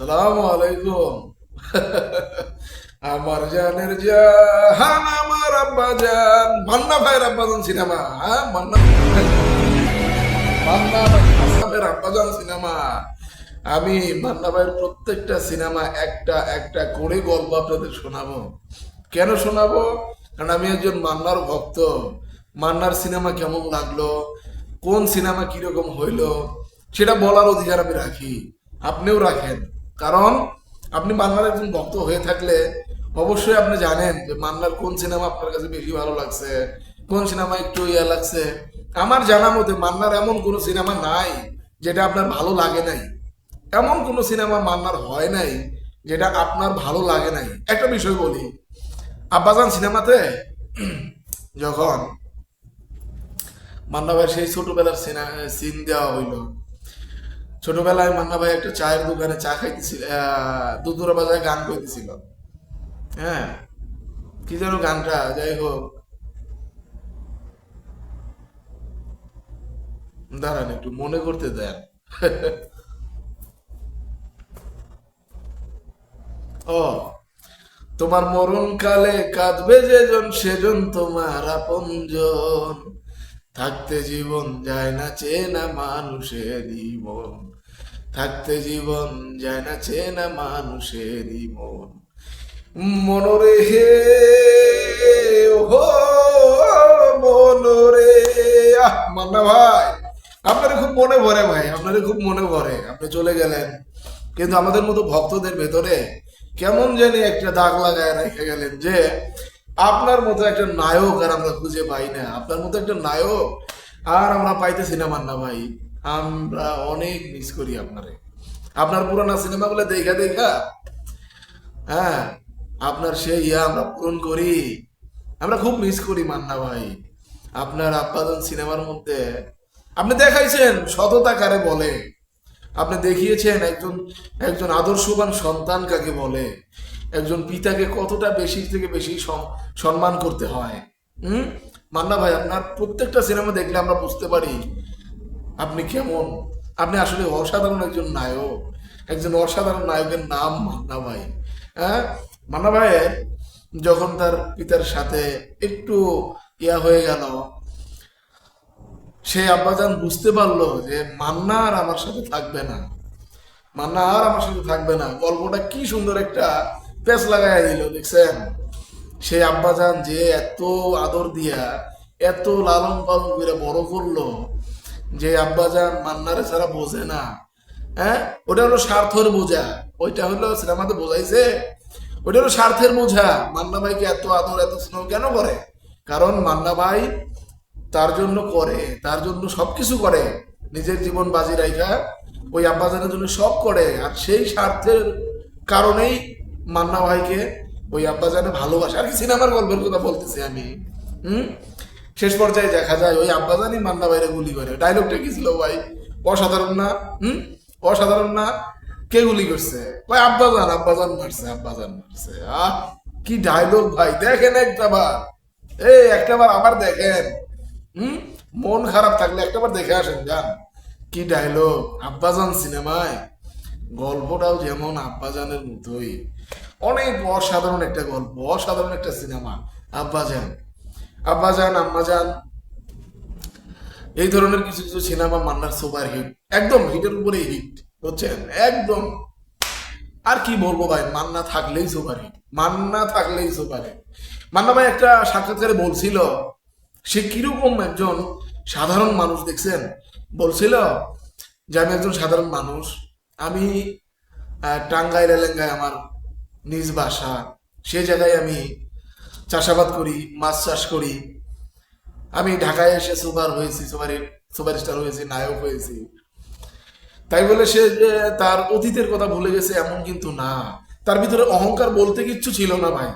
সালাম আলাইকুম আমার জানের জাহান, আমার আব্বা জান। মান্না ভাইয়ের আব্বা জান সিনেমা হ্যাঁ? মান্না মান্না ভাইয়ের আব্বা জান সিনেমা। আমি মান্না ভাইয়ের প্রত্যেকটা সিনেমা একটা একটা করে গল্প আপনাদের শোনাবো। কেন শোনাবো? কারণ আমি একজন মান্নার ভক্ত। মান্নার সিনেমা কেমন লাগল? কোন সিনেমা কীরকম হইল? সেটা বলার অধিকার আমি রাখি। আপনিও রাখেন। কারণ আপনি মান্নার একজন ভক্ত হয়ে থাকলে অবশ্যই আপনি জানেন যে মান্নার কোন সিনেমা আপনার কাছে বেশি ভালো লাগছে, কোন সিনেমা একটু ইয়া লাগছে। আমার জানা মতে মান্নার এমন কোনো সিনেমা নাই যেটা আপনার ভালো লাগে নাই। এমন কোনো সিনেমা মান্নার হয় নাই যেটা আপনার ভালো লাগে নাই। একটা বিষয় বলি, আব্বাজান সিনেমাতে যখন মান্না ভাই সেই ছোটবেলার সিন দেওয়া হইল ছোটবেলায় মান্না ভাই একটা চায়ের দোকানে চা খাইতেছিল দুধুরা বাজারে গান করতেছিল হ্যাঁ? কি যেন গানটা, যাই হোক। দাঁড়ান একটু, মনে করতে দেন। ও, তোমার মরণ কালে কাঁদবে যেজন, সেজন তোমার আপনজন। থাকতে জীবন যায় না চেনা মানুষের মন। থাকতে জীবন যায় না চেনা মানুষের মন। মনরে হে ও মনরে, আহ, মান্না ভাই আপনার খুব মনে ভরে ভাই আপনার খুব মনে ভরে আপনি চলে গেলেন। কিন্তু আমাদের মতো ভক্তদের ভেতরে কেমন জানি একটা দাগ লাগায় রেখে গেলেন যে আপনার মতো একটা নায়ক আর আমরা খুঁজে পাই না। আপনার মতো একটা নায়ক আর আমরা পাইতেছি না মান্না ভাই। আমরা অনেক মিস করি আপনারে। আপনার পুরানা সিনেমাগুলো দেখা দেখা হ্যাঁ আপনার সেই ইয়া আমরা পূরণ করি। আমরা খুব মিস করি মান্না ভাই। আপনার আপাতন সিনেমার মধ্যে। আপনি দেখাইছেন, সততা কারে বলে? আপনি দেখিয়েছেন একজন একজন আদর্শবান সন্তান কাকে বলে? একজন পিতাকে কতটা বেশি থেকে বেশি সম- সম্মান করতে হয়? হুম? মান্না ভাই, আপনার প্রত্যেকটা সিনেমা দেখলে আমরা বুঝতে পারি আপনি কেমন। আপনি আসলে অসাধারণ একজন নায়ক, একজন অসাধারণ নায়কের নাম মান্না ভাই হ্যাঁ? মান্না ভাইয়ের যখন তার পিতার সাথে একটু ইয়া হয়ে গেল সেই আব্বাজান বুঝতে পারল যে মান্না আর আমার সাথে থাকবে না। মান্না আর আমার সাথে থাকবে না। গল্পটা কি সুন্দর একটা পেঁচ লাগাই দিল, দেখছেন? সেই আব্বাজান যে এত আদর দিয়া, এত লালন পালন করে বড় করল, যে আব্বাজান মান্নারে ছাড়া বোঝে না। হ্যাঁ? ওটা হলো স্বার্থের বোঝা। ওইটা হলো সিনেমাতে বোঝাইছে। ওইটা হলো স্বার্থের বোঝা। মান্না ভাইকে এত আদর, এত স্নেহ কেন করে? কারণ মান্না ভাই তার জন্য করে, তার জন্য সবকিছু করে। নিজের জীবন বাজি রাইখা, ওই আব্বাজানের জন্য সব করে। আর সেই স্বার্থের কারণেই মান্না ভাইকে ওই আব্বাজানে ভালোবাসে। আর কি সিনেমার গল্পের কথা বলতেছি আমি। হুম? শেষ পর্যায়ে দেখা যায় ওই আব্বাজানই মান্না ভাইরে গুলি করে। ডায়লগটা কি ছিল ভাই? অসাধারণ না? হুম? অসাধারণ না? কে গুলি করছে? ওই আব্বাজান আব্বাজান মারছে আব্বাজান মারছে। আহ, কি ডায়লগ ভাই? দেখেন একটাবার এই একটাবার আবার দেখেন। হুম? মন খারাপ থাকলে একটাবার দেখে আসেন, যান। কি ডায়লগ আব্বাজান সিনেমায় গল্পটাও যেমন আব্বাজানের মতোই, অনেক অসাধারণ একটা গল্প, অসাধারণ একটা সিনেমা, আব্বাজান। আব্বাজান, আম্মাজান, এই ধরনের কিছু কিছু সিনেমা মান্নার সুপার হিট, একদম হিটের উপরেই হিট, বুঝছেন? একদম, আর কি বলব ভাই, মান্না থাকলেই সুপার হিট, মান্না থাকলেই সুপার হিট। মান্না ভাই একটা সাক্ষাৎকারে বলছিল, সে কীরকম একজন সাধারণ মানুষ, দেখছেন? বলছিল যে, আমি একজন সাধারণ মানুষ আমি টাঙ্গাইল এলেঙ্গায় আমার নিজ বাসা। সে জায়গায় আমি চাষাবাদ করি, মাছ চাষ করি। আমি ঢাকায় এসে সুপার হয়েছি, সুপার, সুপারস্টার হয়েছি, নায়ক হয়েছি। তাই বলে সে তার অতীতের কথা ভুলে গেছে, এমন কিন্তু না। তার ভিতরে অহংকার বলতে কিচ্ছু ছিল না ভাই।